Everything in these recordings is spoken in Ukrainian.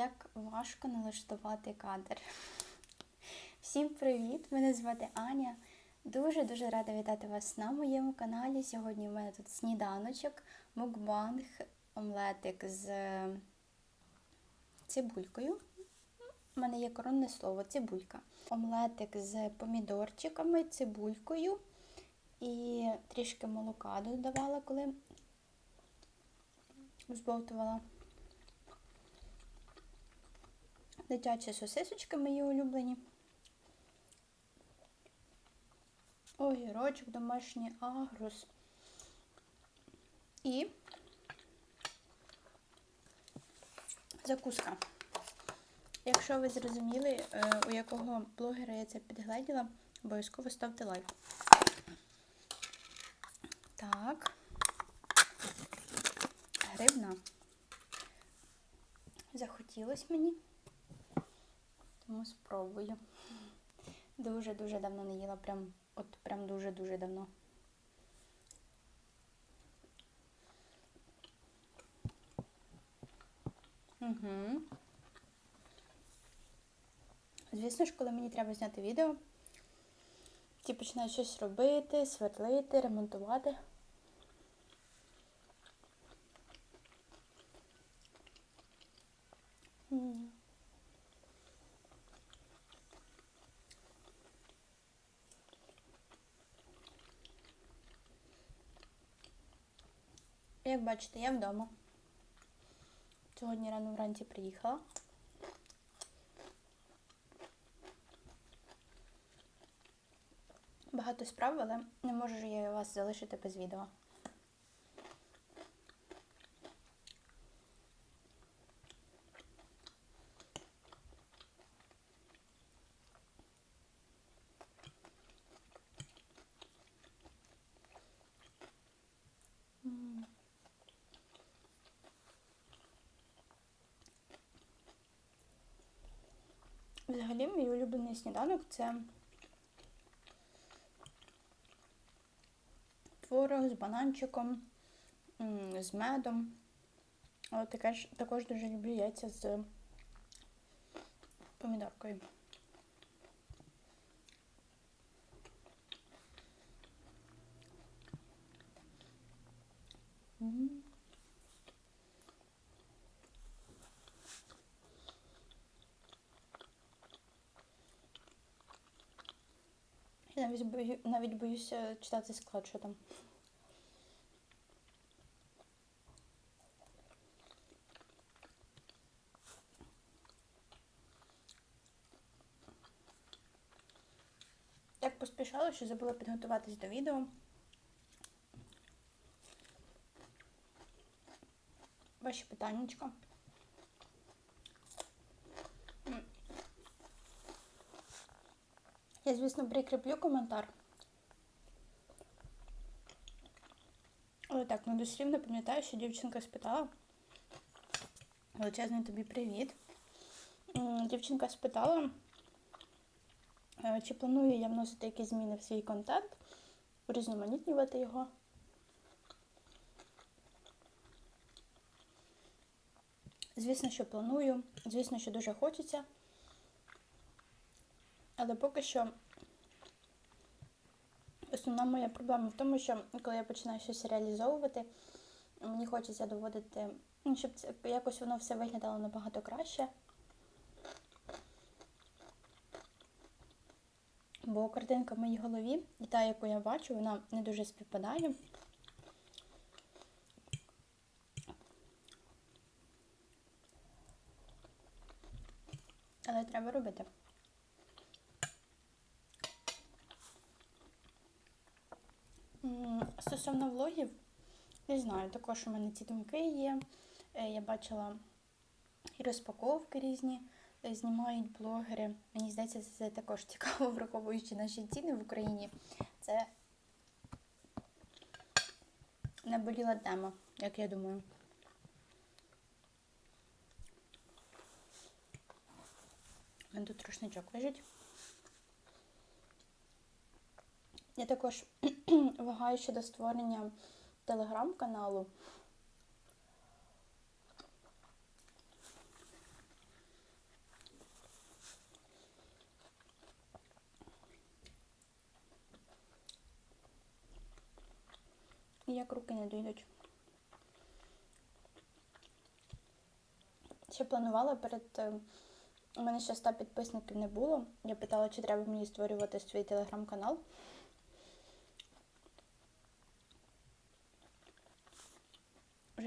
як важко налаштувати кадр. Всім привіт! Мене звати Аня. Дуже-дуже рада вітати вас на моєму каналі. Сьогодні у мене тут сніданочок, мукбанг, омлетик з цибулькою. У мене є коронне слово цибулька. Омлетик з помідорчиками, цибулькою і трішки молока додавала, коли збовтувала. Дитячі сосисочки мої улюблені. Огірочок, домашній агрус. І закуска. Якщо ви зрозуміли, е, у якого блогера я це підгледіла, обов'язково ставте лайк. Так. Грибна. Захотілось мені, тому спробую. Дуже-дуже давно не їла, прям, от прям дуже-дуже давно. Угу. Звісно ж, коли мені треба зняти відео, ті починають щось робити, сверлити, ремонтувати. М. Як бачите, я вдома. Сьогодні рано вранці приїхала. Багато справ, але не можу я вас залишити без відео. Взагалі, мій улюблений сніданок це творог з бананчиком, з медом. Але таке ж, також дуже люблю яйця з помідоркою. М. Я навіть, бою, навіть боюся читати склад, що там. Так поспішала, що забула підготуватись до відео. Ваші питаннячка. Я, звісно, прикріплю коментар. Але так, ну дослівно пам'ятаю, що дівчинка спитала. Величезний тобі привіт. Дівчинка спитала, е, чи планую я вносити якісь зміни в свій контент, урізноманітнювати його. Звісно, що планую, звісно, що дуже хочеться. Але поки що основна моя проблема в тому, що коли я починаю щось реалізовувати, мені хочеться доводити, ну, щоб це якось воно все виглядало набагато краще. Бо картинка в моїй голові, і та, яку я бачу, вона не дуже співпадає. Але треба робити. Стосовно влогів, не знаю, також у мене ці думки є. Е, Я бачила і розпаковки різні, е, знімають блогери. Мені здається, це також цікаво, враховуючи наші ціни в Україні. Це наболіла тема, як я думаю. Тут рушничок лежить. Я також вагаю щодо створення телеграм-каналу. Як руки не дійдуть. Ще планувала перед. Е, у мене ще 100 підписників не було. Я питала, чи треба мені створювати свій телеграм-канал.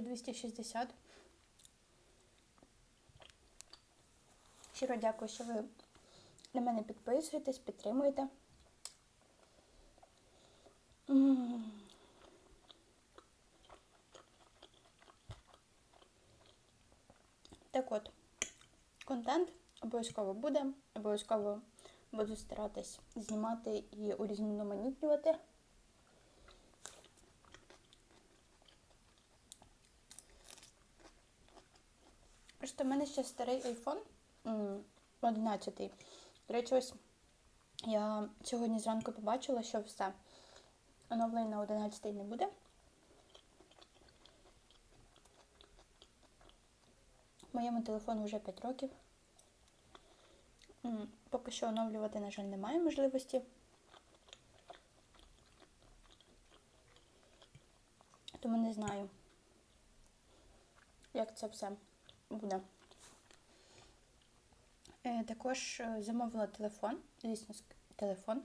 Вже 260. Щиро дякую, що ви на мене підписуєтесь, підтримуєте. Так от, контент обов'язково буде. Обов'язково буду старатись знімати і урізноманітнювати. Просто в мене ще старий iPhone 11. До речі, ось я сьогодні зранку побачила, що все. Оновлення на 11 не буде. Моєму телефону вже 5 років. Поки що оновлювати, на жаль, немає можливості. Тому не знаю, як це все буде. Також е, замовила телефон, звісно, телефон,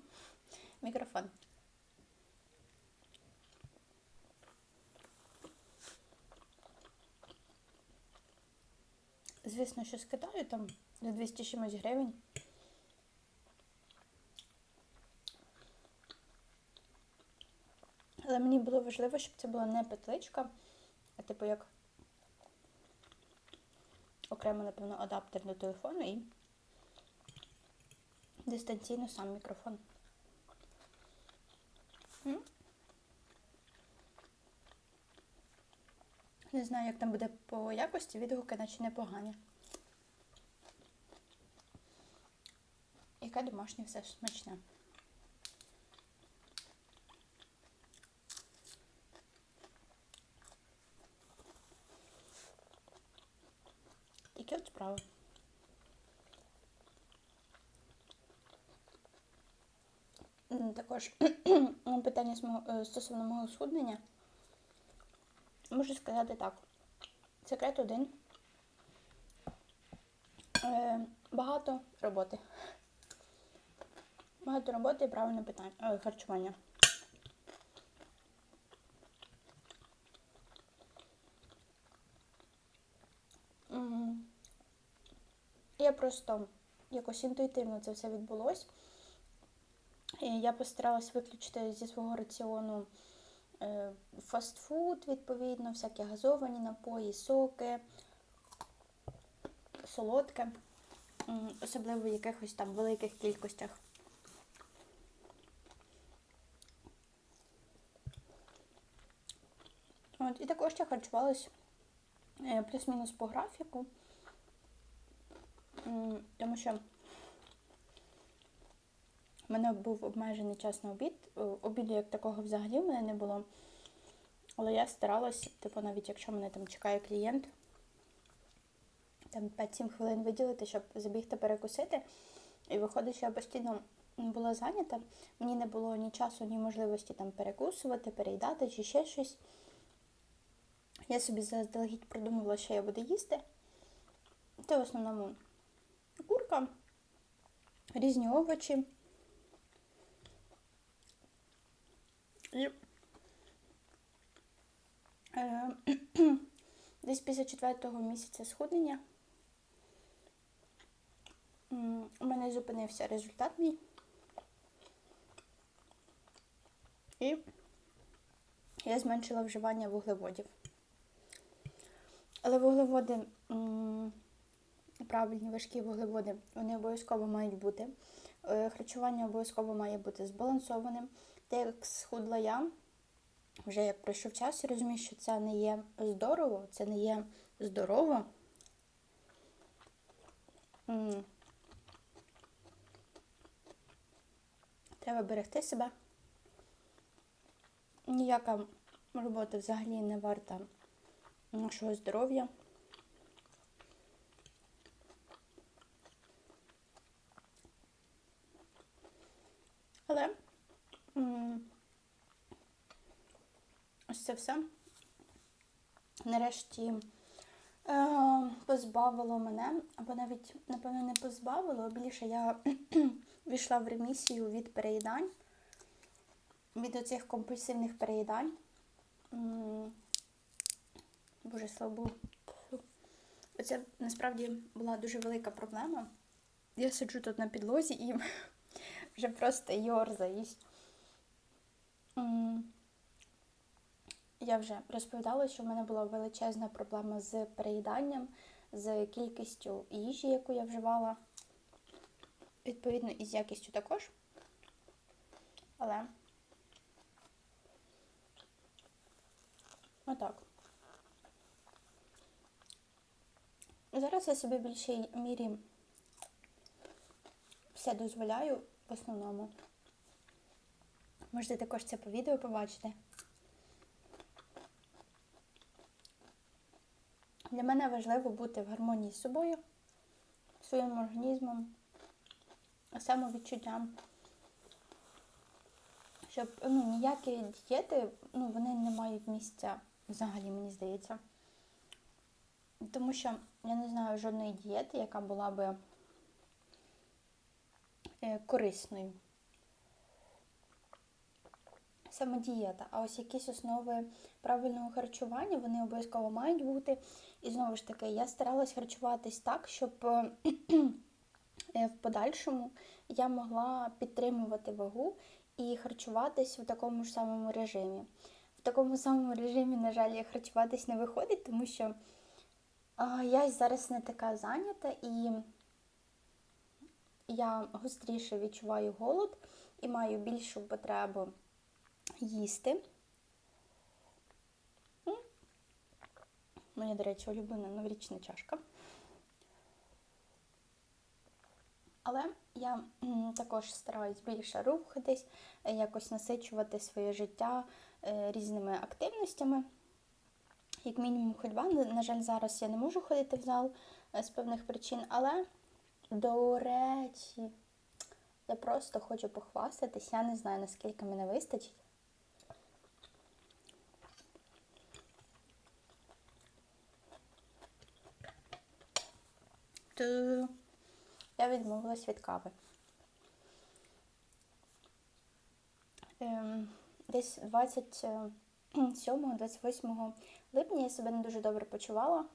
мікрофон. Звісно, що з там за 200 чимось гривень. Але мені було важливо, щоб це була не петличка, а типу як окремо, напевно, адаптер до телефону і дистанційно сам мікрофон. Не знаю, як там буде по якості, відгуки наче непогані. Яке домашнє все смачне. М, Також питання е, стосовно мого схуднення. Можу сказати так. Секрет один. Е, багато роботи. Багато роботи і правильне питання. Е, харчування. М, Я просто якось інтуїтивно це все відбулось. І Я постаралась виключити зі свого раціону е, фастфуд, відповідно, всякі газовані напої, соки, солодке, особливо в якихось там великих кількостях. От, і також я харчувалась е, плюс-мінус по графіку, тому що у мене був обмежений час на обід. Е, Обіду як такого взагалі в мене не було. Але я старалась, типу, навіть якщо мене там чекає клієнт, там 5-7 хвилин виділити, щоб забігти перекусити. І виходить, що я постійно була зайнята. Мені не було ні часу, ні можливості там перекусувати, переїдати чи ще щось. Я собі заздалегідь придумувала, що я буду їсти. Це в основному курка, різні овочі. І е, десь після четвертого місяця схуднення у мене зупинився результат мій. І я зменшила вживання вуглеводів. Але вуглеводи, правильні важкі вуглеводи, вони обов'язково мають бути. Е, Харчування обов'язково має бути збалансованим. Те, як схудла я, вже як пройшов час, я розумію, що це не є здорово, це не є здорово. Треба берегти себе. Ніяка робота взагалі не варта нашого здоров'я. Але ось це все нарешті е, позбавило мене, або навіть, напевно, не позбавило, а більше я війшла в ремісію від переїдань, від оцих компульсивних переїдань. Боже, слава Богу. Оце насправді була дуже велика проблема. Я сиджу тут на підлозі і вже просто йорзаюсь. Я вже розповідала, що в мене була величезна проблема з переїданням, з кількістю їжі, яку я вживала. Відповідно, і з якістю також. Але отак. Зараз я собі в більшій мірі все дозволяю в основному. Можете також це по відео побачити. Для мене важливо бути в гармонії з собою, своїм організмом, самовідчуттям. Щоб ну, ніякі дієти ну, вони не мають місця взагалі, мені здається. Тому що я не знаю жодної дієти, яка була би корисною. Саме дієта. А ось якісь основи правильного харчування, вони обов'язково мають бути. І знову ж таки, я старалась харчуватись так, щоб е, в подальшому я могла підтримувати вагу і харчуватись в такому ж самому режимі. В такому самому режимі, на жаль, я харчуватись не виходить, тому що я зараз не така зайнята і я гостріше відчуваю голод і маю більшу потребу їсти. Моя, до речі, улюблена новорічна чашка. Але я також стараюсь більше рухатись, якось насичувати своє життя е, різними активностями. Як мінімум ходьба. На на жаль, зараз я не можу ходити в зал е, з певних причин, але, до речі, я просто хочу похвастатись. Я не знаю, наскільки мене вистачить. Я відмовилась від кави. Ем, Десь 27-28 липня я себе не дуже добре почувала.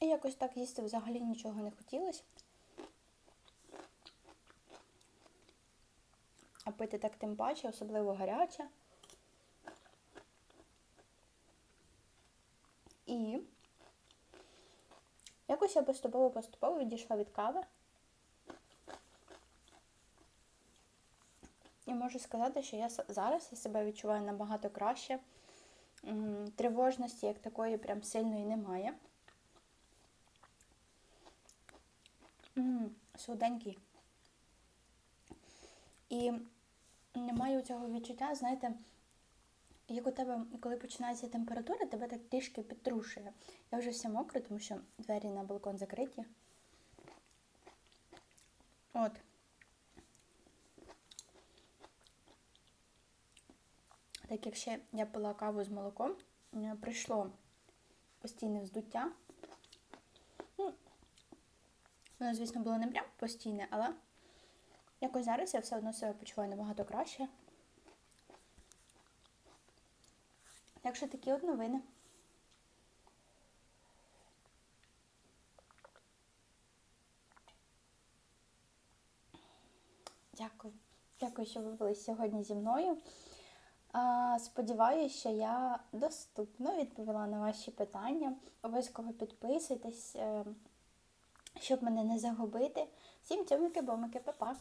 І якось так їсти взагалі нічого не хотілося. А пити так тим паче, особливо гаряче. І якось я поступово-поступово відійшла від кави. Можу сказати, що я зараз я себе відчуваю набагато краще. Тривожності як такої прям сильної немає. М, Солоденький. І немає цього відчуття, знаєте, як у тебе, коли починається температура, тебе так трішки підтрушує. Я вже вся мокра, тому що двері на балкон закриті. От. Так як ще я пила каву з молоком, е, прийшло постійне вздуття. Ну, воно, звісно, було не прям постійне, але якось зараз я все одно себе почуваю набагато краще. Так що такі от новини. Дякую. Дякую, що ви були сьогодні зі мною. Сподіваюся, що я доступно відповіла на ваші питання. Обов'язково підписуйтесь, е, щоб мене не загубити. Всім цьомики-бомики, па-па!